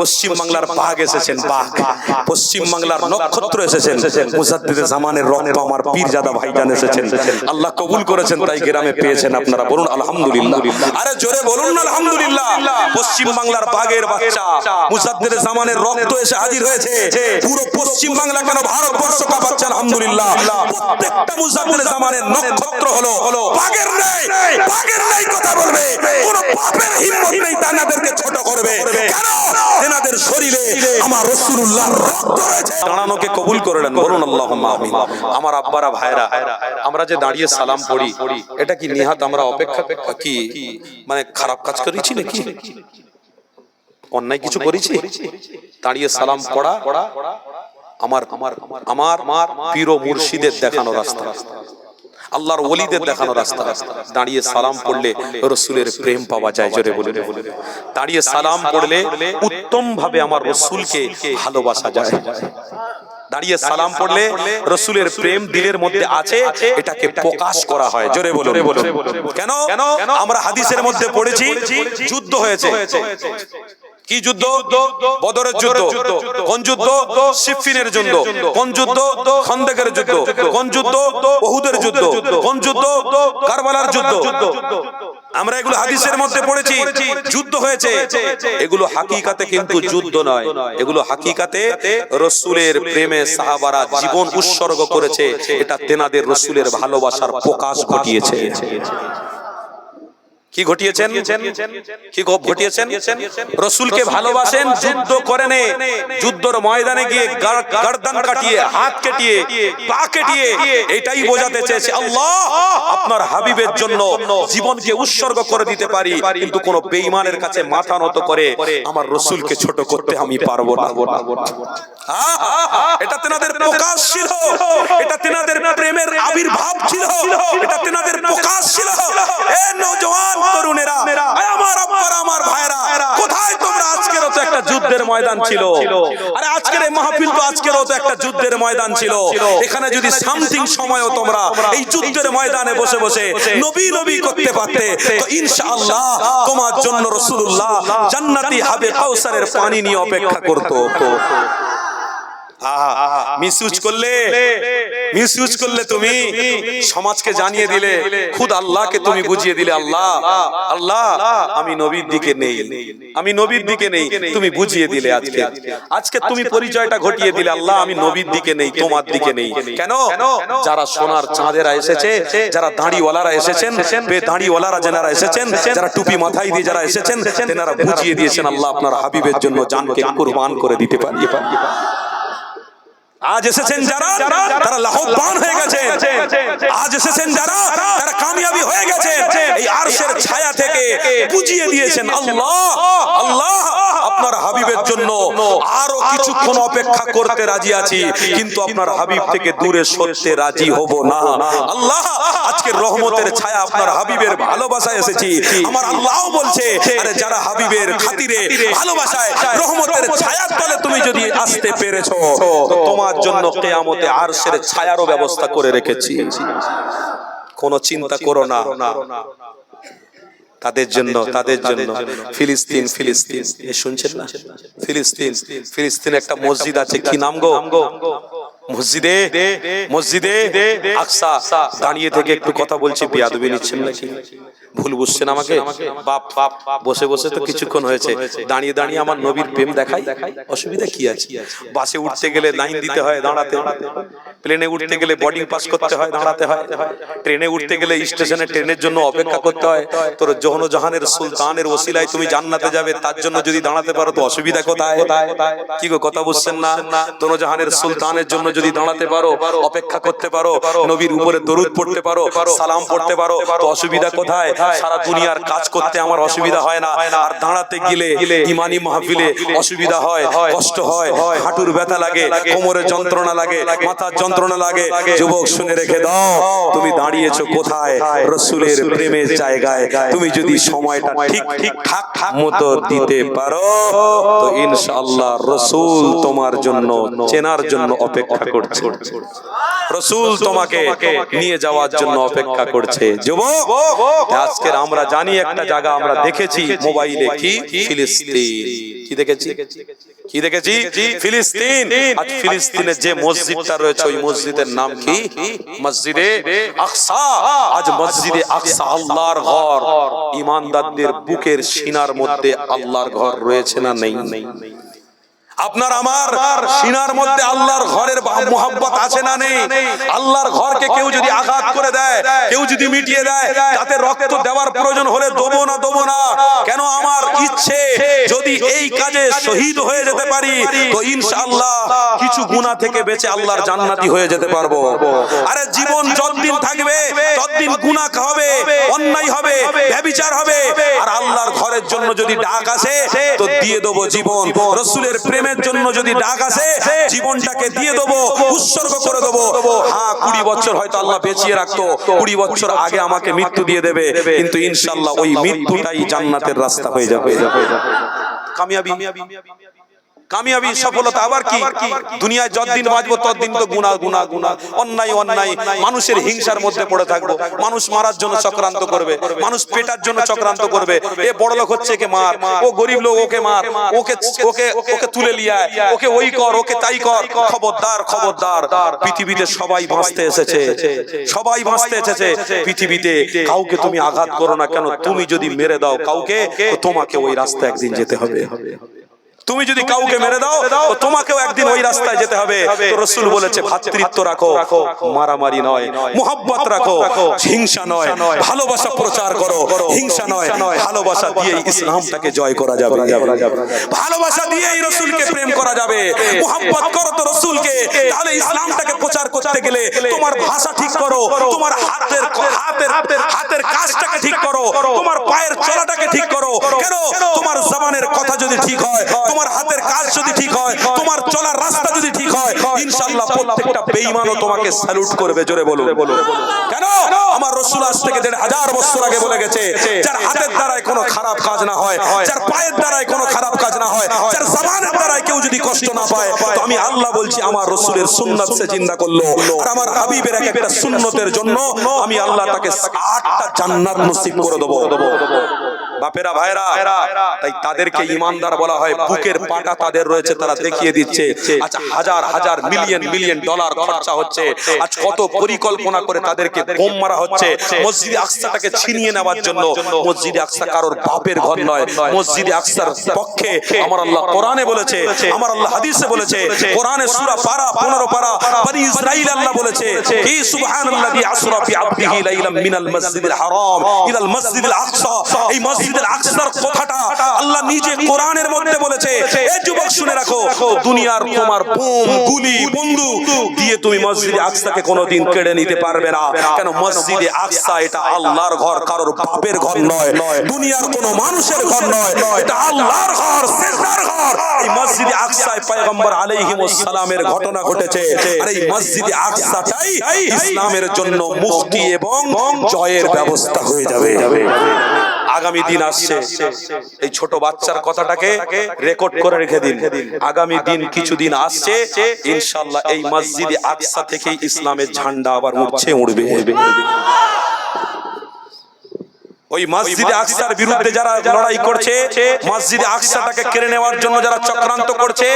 পশ্চিম বাংলার বাঘ এসেছেন বাঘ। পশ্চিম বাংলার নক্ষত্র এসেছেন মুজাদ্দিদে জামানের রক্ত আমার পীরজাদা ভাইজান এসেছেন। আল্লাহ কবুল করেছেন তাই গ্রামে পেয়েছেন আপনারা বলুন আলহামদুলিল্লাহ। আরে জোরে বলুন না আলহামদুলিল্লাহ। পশ্চিম বাংলার বাঘের বাচ্চা। মুজাদ্দিদে জামানের রক্ত এসে হাজির হয়েছে। পুরো পশ্চিম বাংলা কেন ভারতবর্ষ কাঁপাচ্ছে? আলহামদুলিল্লাহ। প্রত্যেকটা মুজাদ্দিদে জামানের নক্ষত্র হলো হলো বাঘের নেই বাঘের নেই কথা বলবে। কোন পাপের হিম্মত নেই তানাদেরকে ছোট করবে। কেন? এনাদের শরীরে আমার রক্ত রয়েছে। দাঁড়ানোকে কবুল করে নেন বলুন আমিন। আমার আব্বারা ভাইরা আমরা যে দাঁড়িয়ে সালাম পড়ি এটা কি নিহাত আমরা অপেক্ষা কি মানে খারাপ কাজ করেছি নাকি? অন্যায় কিছু করেছি? দাঁড়িয়ে সালাম পড়া আমার আমার আমার আমার পীর ও মুর্শিদের দেখানো রাস্তা। আল্লাহর ওলিদের দেখানো রাস্তা। দাঁড়িয়ে সালাম পড়লে রসুলের প্রেম পাওয়া যায় জোরে বলে। দাঁড়িয়ে সালাম পড়লে উত্তম ভাবে আমার রসুলকে ভালোবাসা যায়। দাঁড়িয়ে সালাম পড়লে রসুলের প্রেম দিলের মধ্যে আছে এটাকে প্রকাশ করা হয় জোরে বলো কেন? আমরা হাদিসের মধ্যে পড়েছি যুদ্ধ হয়েছে। কি যুদ্ধ? বদরের যুদ্ধ। কোন যুদ্ধ? সিফিনের যুদ্ধ। কোন যুদ্ধ? খন্দেকের যুদ্ধ। কোন যুদ্ধ? ওহুদের যুদ্ধ। কোন যুদ্ধ। কারবালার যুদ্ধ। আমরা এগুলো হাদিসের মধ্যে পড়েছি। যুদ্ধ হয়েছে। এগুলো হাকিকাতে কিন্তু যুদ্ধ নয়। এগুলো হাকিকাতে রসুলের প্রেমে সাহাবারা জীবন উৎসর্গ করেছে। এটা তেনাদের রসুলের ভালোবাসার প্রকাশ ঘটিয়েছে। কি ঘটিয়েছেন? কি ঘটিয়েছেন? রসুলকে ভালোবাসেন যুদ্ধ করে নে যুদ্ধর ময়দানে গিয়ে গার- গর্দান কাটিয়ে হাত কেটিয়ে পা কেটিয়ে এটাই বোঝাতে চেয়েছে আল্লাহ। আপনার হাবিবের জন্য জীবনকে উৎসর্গ করে দিতে পারি কিন্তু কোন বেঈমানের কাছে মাথা নত করে আমার রসুলকে ছোট করতে আমি পারব না! এটা তেনাদের প্রকাশ ছিল। এটা তেনাদের প্রেমের আবির্ভাব ছিল। এটা তেনাদের প্রকাশ ছিল। এ নওজওয়ান তরুণেরা আমার আব্বারা আমার ভাইরা। কোথায় তোমরা? আজকেরও তো একটা যুদ্ধের ময়দান ছিল। আরে আজকের এই মাহফিল তো আজকেরও তো একটা যুদ্ধের ময়দান ছিল। এখানে যদি সামথিং সময়ও তোমরা এই যুদ্ধের ময়দানে বসে বসে নবী নবী করতে পারতে তো ইনশাআল্লাহ তোমার জন্য রাসূলুল্লাহ জান্নাতি হাবে কাউসারের পানি নিয়ে অপেক্ষা করতো। মিসইউজ করলে মিসইউজ করলে তুমি সমাজকে জানিয়ে দিলে খুদ আল্লাহকে তুমি বুঝিয়ে দিলে আল্লাহ আল্লাহ আমি নবীর দিকে নেই আমি নবীর দিকে নেই তুমি বুঝিয়ে দিলে আজকে। আজকে। তুমি পরিচয়টা ঘটিয়ে দিলে আল্লাহ আমি নবীর দিকে নেই তোমার দিকে নেই। কেন? যারা সোনার চাঁদেরা এসেছে যারা দাঁড়িওয়ালারা এসেছেন বে দাঁড়িওয়ালারা যারা এসেছেন যারা টুপি মাথায় দিয়ে যারা এসেছেন তেনারা বুঝিয়ে দিয়েছেন আল্লাহ আপনার হাবিবের জন্য জানকে কুরবান করে দিতে পারি আজ এসেছেন যারা তারা লাভবান হয়ে গেছে আজ এসেছেন যারা তারা কামিয়াবি হয়ে গেছে এই আরশের ছায়া থেকে বুঝিয়ে দিয়েছেন আল্লাহ আল্লাহ আপনার হাবিবের জন্য আরও কিছুক্ষণ অপেক্ষা করতে রাজি আছি কিন্তু আপনার হাবিব থেকে দূরে সরতে রাজি হব না। আল্লাহ রহমতের ছায়া আপনার হাবিবের ভালোবাসায় এসেছি। আমার আল্লাহ বলছে আরে যারা হাবিবের খাতিরে ভালোবাসায় রহমতের ছায়ার তলে তুমি যদি আসতে পেরেছ তো তোমার জন্য কেয়ামতে আরশের ছায়ারও ব্যবস্থা করে রেখেছি। কোনো চিন্তা করো না। তাদের জন্য তাদের জন্য। ফিলিস্তিন ফিলিস্তিন। শুনছেন না? ফিলিস্তিন। ফিলিস্তিন একটা মসজিদ আছে কি নাম গো মসজিদে মসজিদে আকসা দাঁড়িয়ে থেকে একটু কথা বলছি বিয়াদবি নিচ্ছেন নাকি? ভুল বুঝছেন আমাকে? বাপ বাপ বসে বসে তো কিছুক্ষণ হয়েছে। দাঁড়িয়ে দাঁড়িয়ে আমার নবীর প্রেম দেখাই? অসুবিধা কি আছে? বাসে উঠতে গেলে লাইন দিতে হয় দাঁড়াতে। প্লেনে উঠতে গেলে বোর্ডিং পাস করতে হয় দাঁড়াতে হয়। ট্রেনে উঠতে গেলে স্টেশনে ট্রেনের জন্য অপেক্ষা করতে হয়। তোর জহন জাহানের সুলতানের ওসিলায় তুমি জান্নাতে যাবে তার জন্য যদি দাঁড়াতে পারো তো অসুবিধা কোথায়? কি গো কথা বুঝছেন না? তোর জাহানের সুলতানের জন্য যদি দাঁড়াতে পারো অপেক্ষা করতে পারো নবীর উপরে দরুদ পড়তে পারো সালাম পড়তে পারো তো অসুবিধা কোথায়? সারা দুনিয়ার কাজ করতে আমার অসুবিধা হয় না। আর দাঁড়াতে গেলে ইমানি মাহফিলে অসুবিধা হয় কষ্ট হয় হাঁটুর ব্যথা লাগে কোমরের যন্ত্রণা লাগে মাথার যন্ত্রণা লাগে। যুবক শুনে রেখে দাও তুমি দাঁড়িয়েছো কোথায়? রসুলের প্রেমের জায়গায়। তুমি যদি সময়টা ঠিক ঠিক ঠাক ঠাক মতো দিতে পারো তো ইনশাআল্লাহ রসুল তোমার জন্য চেনার জন্য অপেক্ষা করছে। রসুল তোমাকে নিয়ে যাওয়ার জন্য অপেক্ষা করছে। যুবক! আজকের আমরা জানি একটা জায়গা আমরা দেখেছি মোবাইলে কি? ফিলিস্তিন। কি দেখেছি? কি দেখেছি? ফিলিস্তিন। আজ ফিলিস্তিনের যে মসজিদটা রয়েছে ওই মসজিদের নাম কি? মসজিদে আকসা। আজ মসজিদে আকসা আল্লাহর ঘর। ইমানদারদের বুকের সিনার মধ্যে আল্লাহর ঘর রয়েছে না নেই? আপনার আমার সিনার মধ্যে আল্লাহর ঘরের মোহাম্মত আছে না নেই? আল্লাহর ঘরকে কেউ যদি আঘাত করে দেয় কেউ যদি মিটিয়ে দেয় তাতে রক্ত দেওয়ার প্রয়োজন হলে দেবো না। দেবো না। কেন ইচ্ছে যদি এই কাজে শহীদ হয়ে যেতে পারি তো ইনশাআল্লাহ কিছু গুনাহ থেকে বেঁচে আল্লাহর জান্নাতি হয়ে যেতে পারব। আরে জীবন যতদিন থাকবে ততদিন গুনাহ হবে অন্যায় হবে ব্যভিচার হবে আর আল্লাহর ঘরের জন্য যদি ডাক আসে তো দিয়ে দেবো জীবন। রসুলের প্রেমের জন্য যদি ডাক আসে জীবনটাকে দিয়ে দেবো উৎসর্গ করে দেবো। হ্যাঁ কুড়ি বছর হয়তো আল্লাহ বেঁচিয়ে রাখতো। কুড়ি বছর আগে আমাকে মৃত্যু দিয়ে দেবে। কিন্তু ইনশাল্লাহ ওই মৃত্যুটাই জান্নাতের রাস্তা হয়ে যাবে কামিয়াবি। কামিয়াবি সফলতা আবার কি? দুনিয়ায় যতদিন বাঁচবো ততদিন তো গুণা গুণা গুণা অন্যায় অন্যায় মানুষের হিংসার মধ্যে পড়ে থাকব। মানুষ মারার জন্য চক্রান্ত করবে। মানুষ পেটার জন্য চক্রান্ত করবে। এ বড় লোক হচ্ছে কে মার। ও গরিব লোক ওকে মার। ওকে ওকে ওকে তুলে লিয়ায়। ওকে ওই কর ওকে তাই কর। খবরদার খবরদার। পৃথিবীতে সবাই বাঁচতে এসেছে। সবাই বাঁচতে এসেছে। পৃথিবীতে কাউকে তুমি আঘাত করো না কেন? তুমি যদি মেরে দাও কাউকে তো তোমাকে ওই রাস্তা একদিন যেতে হবে তুমি যদি কাউকে মেরে দাও তো তোমাকেও একদিন ওই রাস্তায় যেতে হবে। তো রসুল বলেছে ভাতৃত্ব রাখো মারামারি নয় মোহাব্বত রাখো হিংসা নয় ভালোবাসা প্রচার করো হিংসা নয় ভালোবাসা দিয়ে ইসলামটাকে জয় করা যাবে। ভালোবাসা দিয়েই রসুলকে প্রেম করা যাবে। মোহাব্বত করো তো রসুলকে। তাহলে ইসলামটাকে প্রচার করতে গেলে তোমার ভাষা ঠিক করো তোমার হাতের হাতের হাতের ঠিক করো। তোমার পায়ের চলাটাকে ঠিক করো। কেন? তোমার জবানের কথা যদি ঠিক হয় তোমার হাতের কাজ যদি ঠিক হয় তোমার চলার রাস্তা যদি ঠিক হয় ইনশাআল্লাহ প্রত্যেকটা বেঈমানও তোমাকে স্যালুট করবে জোরে বলো কেন? আমার রসুল আজ থেকে দেড় হাজার বছর আগে বলে গেছে যার হাতের দ্বারাই কোনো খারাপ কাজ না হয় যার পায়ের দ্বারাই কোনো যদি কষ্ট না পায়, তো আমি আল্লাহ বলছি, আমার রসুলের সুন্নাত সে চিন্তা করল। আর আমার হাবিবের এক একটা সুন্নতের জন্য আমি আল্লাহ তাকে আটটা জান্নাত নসিব করে দেবো। বাপেরা ভাইরা তাই তাদেরকে ইমানদার বলা হয়, বুকের পাটা তাদের রয়েছে, তারা দেখিয়ে দিচ্ছে। আচ্ছা হাজার হাজার মিলিয়ন মিলিয়ন ডলার খরচা হচ্ছে। আজ কত পরিকল্পনা করে তাদেরকে বোম মারা হচ্ছে। মসজিদে আকসাটাকে ছিনিয়ে নেওয়ার জন্য। মসজিদে আকসা কারোর বাপের ঘর নয়। মসজিদে আকসার পক্ষে, আমার আল্লাহ কোরআনে বলেছে আমার আল্লাহ হাদিসে বলেছে কোরআনে সূরা পারা 15 পারা বনি ইসরাইল আল্লাহ বলেছে কি সুবহানাল্লাযী আসরা বি আবদিহি লাইলাম মিনাল মাসজিদিল হারাম। ইলাল মাসজিদিল আকসা এই মসজিদুল আকসার কথাটা আল্লাহ নিজে কোরআনের মধ্যে বলেছে। এই যুবক শুনে রাখো দুনিয়ার তোমার বোম গুলি বন্দুক দিয়ে তুমি মসজিদে আকসাকে কোনোদিন কেড়ে নিতে পারবে না। কেন মসজিদে আকসা এটা আল্লাহর ঘর কারোর বাপের ঘর নয়। দুনিয়ার কোনো মানুষের ঘর নয়। এটা আল্লাহর ঘর সেজদার ঘর এই মসজিদে আকসায় পয়গম্বর আলাইহিস সালামের ঘটনা ঘটেছে আর এই মসজিদে আকসাটাই ইসলামের জন্য মুক্তি এবং জয়ের ব্যবস্থা হয়ে যাবে। আগামী দিন আসছে। এই ছোট বাচ্চার কথাটাকে রেকর্ড করে রেখে দিন। আগামী দিন কিছুদিন আসছে। ইনশাল্লাহ এই মসজিদে আকসা থেকেই ইসলামের ঝান্ডা আবার উঠছে উড়বে ওই মসজিদে আকসার বিরুদ্ধে যারা লড়াই করছে মসজিদে আকসাটাকে কেড়ে নেওয়ার জন্য যারা চক্রান্ত করছে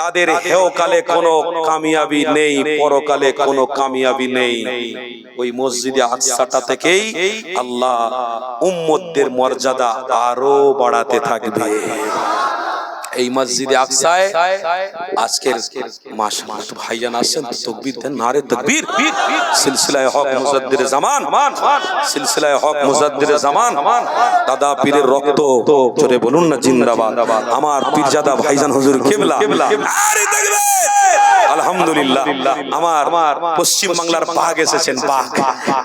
তাদের হেওকালে কোনো কামিয়াবি নেই পরকালে কোনো কামিয়াবি নেই। ওই মসজিদে আকসাটা থেকেই আল্লাহ উম্মতদের মর্যাদা আরও বাড়াতে থাকবে। এই মসজিদে আকসায় আজকের মাশাআল্লাহ তো ভাইজান আসছেন তো তাকবীর দেন নারে তাকবীর। সিলসিলায়ে হক মুজাদ্দির জামান। সিলসিলায়ে হক মুজাদ্দির জামান। দাদা পীরের রক্ত। জোরে বলুন না জিন্দাবাদ। আমার পীরজাদা ভাইজান হুজুর কিবলা। আরে তাকবীর আলহামদুলিল্লাহ। আমার পশ্চিম বাংলার বাঘ এসেছেন বাঘ।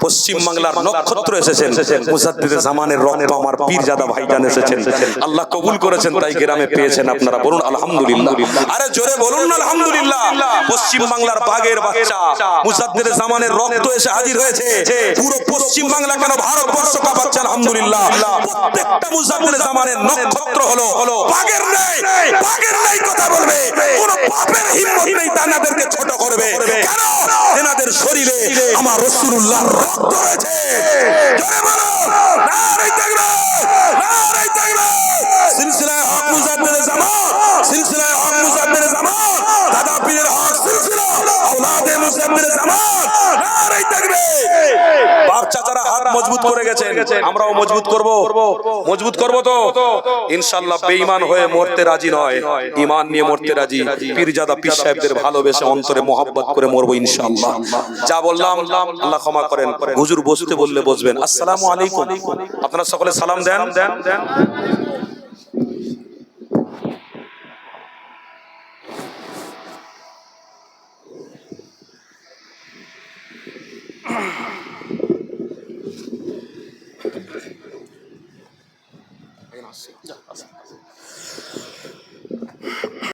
পশ্চিম বাংলার নক্ষত্র এসেছেন মুজাদ্দিদে জামানের রক্ত আমার পীরজাদা ভাইজান এসেছেন। আল্লাহ কবুল করেছেন তাই গ্রামে পেয়েছেন আপনারা বলুন আলহামদুলিল্লাহ। আরে জোরে বলুন আলহামদুলিল্লাহ। পশ্চিম বাংলার বাঘের বাচ্চা। মুজাদ্দিদে জামানের রক্ত এসে হাজির হয়েছে। পুরো পশ্চিম বাংলা কেন ভারতবর্ষ কাঁপাচ্ছে? আলহামদুলিল্লাহ। প্রত্যেকটা মুজাদ্দিদে জামানের নক্ষত্র হলো বাঘের নেই বাঘের নেই কথা বলবে। কোন বাপের হিম্মত নেই তানাদেরকে ছোট করবে। কেন? তেনাদের শরীরে আমার রসুল্লাহ রক্ত রয়েছে। জোরে বলো নারে মজবুত করে গেছেন। আমরাও মজবুত করব। মজবুত করব। তো? ইনশাআল্লাহ বেঈমান হয়ে মরতে রাজি নয়। ঈমান নিয়ে মরতে রাজি। পীরজাদা পীর সাহেবদের ভালোবেসে অন্তরে মোহাব্বত করে মরবো ইনশাআল্লাহ। যা বললাম আল্লাহ ক্ষমা করেন। হুজুর বসতে বললে বসবেন। আসসালামু আলাইকুম। আপনারা সকলে সালাম দেন।